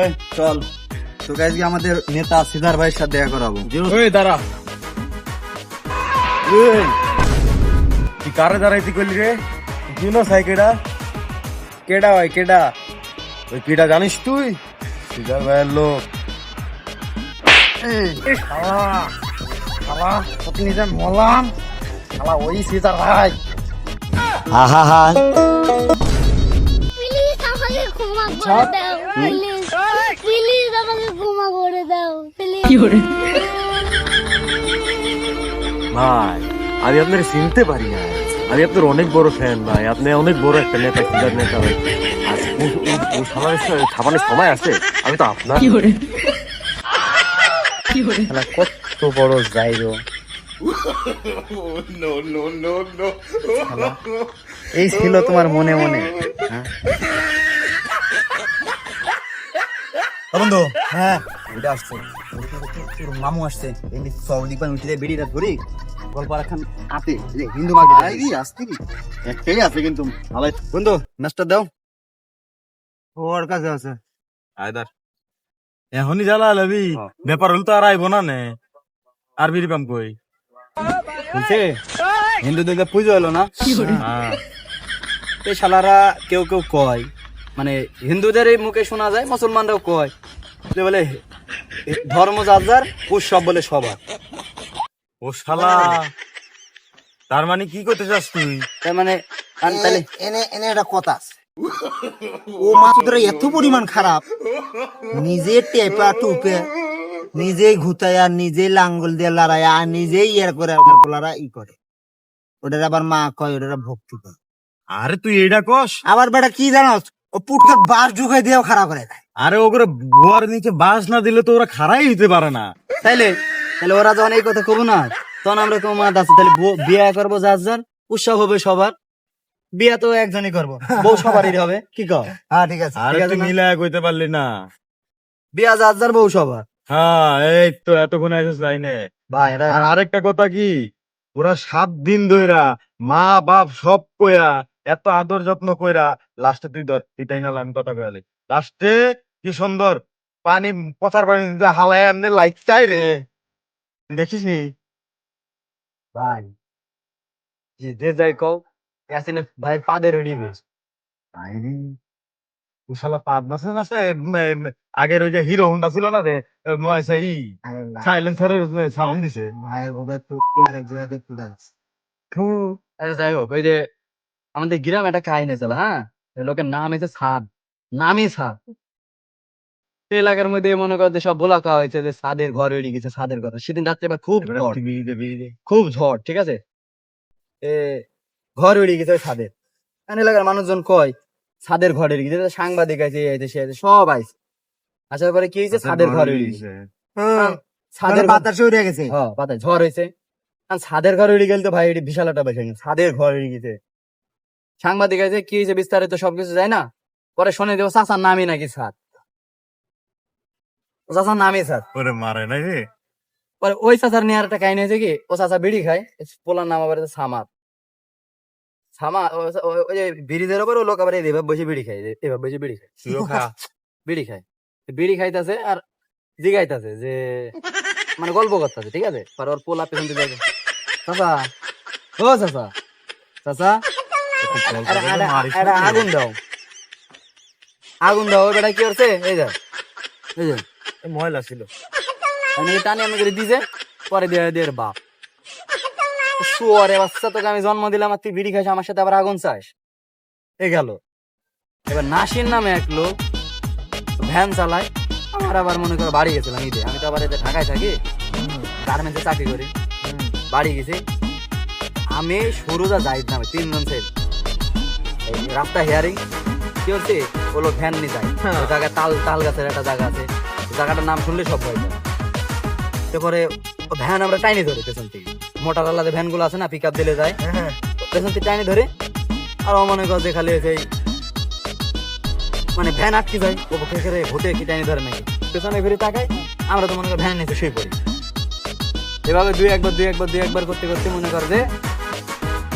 এই, চল। তোকে আজকে আমাদের নেতা সিদ্ধার ভাইয়ের সাথে দেখা করাবো। ওই দাঁড়া। তুই কারে দাঁড়াইতে করলি রে? তুই না সাইকেডা কেডা ভাই কেডা? ওই কিটা জানিস তুই? সিজার ভাইয়ের লোক। মলাম শালা ওই সিদ্ধার ভাই। করে দাও প্লিজ আমাকে ক্ষমা করে দাও প্লিজ। ভাই আমি আপনার চিনতে পারি না। আমি আপনার অনেক বড় ফ্যান ভাই। আপনি অনেক বড় একটা নেতা সিজার নেতা ভাই। আর খাবারের সময় আছে। আমি তো আপনার কত বড় যাইরো এই ছিল তোমার মনে মনে হ্যাঁ? ও বন্ধু হ্যাঁ। এটা আসছে। তোর মামু আসছে। এমনি সৌদি পান উঠে বেরিয়ে ধরি। আতে হিন্দু মার্কেট আসতে একটাই আছে কিন্তু। ভালো বন্ধু নাস্তা দাও। ওর কাছে আছে। আয়দার এখনই জ্বালা লাবি। ব্যাপার হল তো আর আইব না নে। আর বিড়ি পাম কই? বুঝছে হিন্দুদের পুজো হলো না। হ্যাঁ। এই শালারা কেউ কেউ কয়। মানে হিন্দুদের এই মুখে শোনা যায় মুসলমানরাও কয়। বলে ধর্ম যার যার উৎসব বলে সবার। ও শালা তার মানে কি করতে চাস তুই? তার মানে তাহলে এনে এনে একটা কথা আছে। ও মাসুদরা এত পরিমাণ খারাপ। নিজে টেপা টুপে নিজেই ঘুতায় আর নিজেই লাঙ্গল দিয়ে লড়ায় আর নিজেই ইয়ে করে পোলারা ই করে। ওটার আবার মা কয় ওটার ভক্তি করে আরে তুই এটা কস? আবার বেটা কি জানোস? ও পুটকে বাস ঢুকে দিয়েও খারাপ করে দেয় আরে ওগুলো বুয়ার নিচে বাস না দিলে তো ওরা খারাই হইতে পারে না। তাইলে তাহলে ওরা যখন এই কথা কব না তখন আমরা কেউ মাদ আছে তাহলে বিয়ে করব যার যার উৎসব হবে সবার। বিয়ে তো একজনই করব বউ সবারই হবে কি কও? হ্যাঁ ঠিক আছে আরে তুই? মিলায় কইতে পারলি না। বিয়া যার যার বউ সবার। হ্যাঁ এই তো এতক্ষণ আইসিস তাই নে ভাই আর আরেকটা কথা কি? ওরা সাত দিন ধইরা মা বাপ সব কইরা এত আদর যত্ন কইরা লাস্টে তুই ধর এটাই না আমি কথা কইলি লাস্টে কি সুন্দর পানি পচার পানি হালায় এমনি লাইট চাই রে। দেখিস নি? ভাই যে যাই কও ইয়াসিনে ভাই পাদের নিবে শালা পাঁচ মাসে নাচে আগের ওই যে হিরো হোন্ডা ছিল না রে নয়সা ই সাইলেন্সারের সাউন্ড দিছে। ভাই ওদের তো যাচ্ছে। আচ্ছা যাই হোক ওই যে আমাদের গ্রাম একটা কাহিনী ছিল হ্যাঁ? লোকের নাম হয়েছে সাদ। নামই সাদ। এলাকার মধ্যে মনে কর যে সব বলা খাওয়া হয়েছে যে সাদের ঘর উড়ে গেছে সাদের কথা সেদিন রাত্রে খুব ঝড়। খুব ঝড় ঠিক আছে? এ ঘর উড়ে গেছে কারণ এলাকার মানুষজন কয় ছাদের ঘর উড়ে গেছে। সাংবাদিক আছে এই আছে সে আছে সব আইছে। আসার পরে কি হয়েছে? ছাদের ঘর উড়ে গেছে। হ্যাঁ, মানে ঘর- বাতাসে উড়ে গেছে। হ্যাঁ পাতা ঝড় হয়েছে। ছাদের ঘর উড়ে গেলে তো ভাই এটি বিশাল একটা বিষয়। ছাদের ঘর উড়ে গেছে। সাংবাদিক আছে কি হয়েছে বিস্তারিত সবকিছু যায় না? পরে শুনে দেবো চাচার নামই নাকি ও চাচার নামই ছাদ ওরে মারে নাই রে। পরে ওই চাচার নিয়ে আর একটা কাহিনী হয়েছে কি ও চাচা বিড়ি খায় পোলার নাম আবার সামাদ। সামা ওই যে ব্রিজের ওপর ও লোক আবার এভাবে বসে বিড়ি খায় এভাবে বসে বিড়ি খায়। বিড়ি খায়। বিড়ি খাইতেছে আর জিগাইতেছে যে মানে গল্প করতেছে ঠিক আছে? পরে ওর পোলা পেছন দিকে চাচা ও চাচা চাচা আগুন দাও। আগুন দাও বেটা কি করছে? এই যা এই যে ময়লা ছিল। আমি টানি আমি করে দিছে পরে দিয়ে দিয়ে বাপ। শুয়ারে বাচ্চা তোকে আমি জন্ম দিলাম আর তুই বিড়ি খাইস আমার সাথে আবার আগুন চাস। এ গেল। এবার নাসির নামে এক লোক ভ্যান চালায় আমার আবার মনে করো বাড়ি গেছিলাম ঈদে। আমি তো আবার এতে ঢাকায় থাকি গার্মেন্টসে চাকরি করি বাড়ি গেছি। আমি সরুজা জাহিদ নামে তিনজন ছেলে। রাস্তা হেয়ারিং কি হচ্ছে? ওগুলো ভ্যান নিয়ে যায় ওই জায়গায় তাল তাল গাছের একটা জায়গা আছে। জায়গাটার নাম শুনলে সব ভয় যায় তারপরে ভ্যান আমরা টাইনি ধরি পেছন থেকে। মোটর আলাদা ভ্যানগুলো আছে না পিক আপ দিলে যায়। পেছন থেকে টাইনি ধরে আর মনে কর যে খালি সেই মানে ভ্যান আটকে যায়। ও করে ভোটে কি টাইনি ধরে নাকি? পেছনে ফিরে তাকাই আমরা তো মনে কর ভ্যান নিচে শুয়ে পড়ি। এভাবে দুই একবার দুই একবার দুই একবার করতে করতে মনে কর যে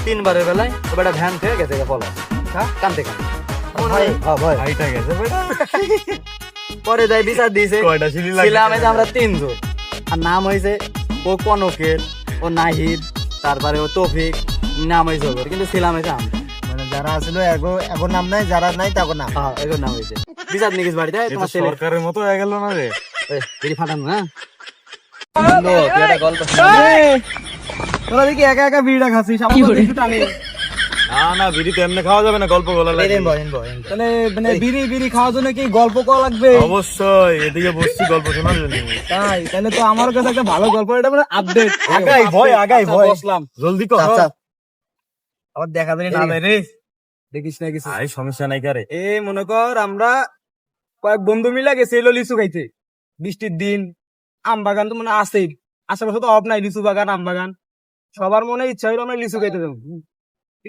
তিনবারের বেলায় ও বেটা ভ্যান থেকে গেছে পলা কানতে গেছে পরে যাই বিচার দিয়েছে? ছিলাম আমরা তিনজন। আর নাম হয়েছে ও কনকের ও নাহিদ তারপরে ও তৌফিক নাম হয়েছে ওর কিন্তু ছিলাম হয়েছে মানে যারা আসলে এগো এগো নাম নাই যারা নাই তাগো নাম। হ্যাঁ এগুলো নাম হয়েছে বিচার নিকিস বাড়িতে তোমার ছেলে। সরকারের মতো হয়ে গেল না রে? এ, বেরি ফাটানো হ্যাঁ? তোরা দেখি একা একা বিড়িটা খাচ্ছিস আমার একটু টানে। না না বিড়ি তো এমনি খাওয়া যাবে না গল্প বলা লাগবে। তাহলে মানে বিড়ি বিড়ি খাওয়ার জন্য কি গল্প করা লাগবে? অবশ্যই এদিকে বসছি গল্প শোনার জন্য। তাই তাহলে তো আমার কাছে একটা ভালো গল্প এটা মানে আপডেট আগাই ভয়, আগাই ভয়। বসলাম। জলদি কর। আচ্ছা আবার দেখা জানি না রে। দেখিস না কিছু। আই সমস্যা নাই কারে। এ মনে কর আমরা কয়েক বন্ধু মিলে গেছে এলো লিচু খাইতে। বৃষ্টির দিন আম বাগান তো মানে আছেই। আশেপাশে তো অভাব নাই লিচু বাগান আম বাগান। সবার মনে ইচ্ছা হইল আমরা লিচু খাইতে যাব।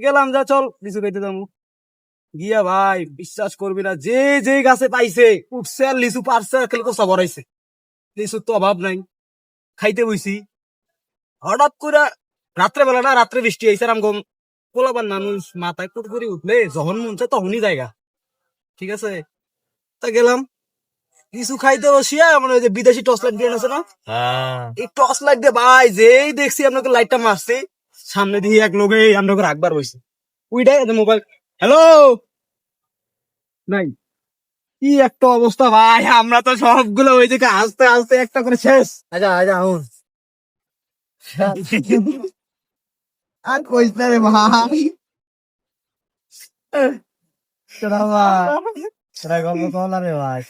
গেলাম যা চল লিচু খাইতে যাব গিয়া ভাই বিশ্বাস করবি না যে যে গাছে পাইছে উঠছে আর লিচু পারছে আর খেলে কোসা ভরাইছে লিচুর তো অভাব নাই। খাইতে বইছি। হঠাৎ করে রাত্রে বেলা না রাত্রে বৃষ্টি হয়েছে আর আমগো পোলাবার মানুষ মাথায় কুট করে উঠলে যখন মন চায় তখনই জায়গা। ঠিক আছে? তা গেলাম। কিছু খাইতে বসিয়া মানে ওই যে বিদেশি টর্চ লাইট আছে না? হ্যাঁ। এই টর্চ লাইট দিয়ে ভাই যেই দেখছি আপনাকে লাইটটা মারছে সামনে দিয়ে এক লোকে আপনাকে রাখবার বসে উইটাই মোবাইল হ্যালো নাই। কি একটা অবস্থা ভাই আমরা তো সবগুলো ওই দিকে আস্তে আস্তে একটা করে শেষ। আচ্ছা আচ্ছা হুন আর কইস না রে ভাই। ভাই গল্প কলা রে ভাই।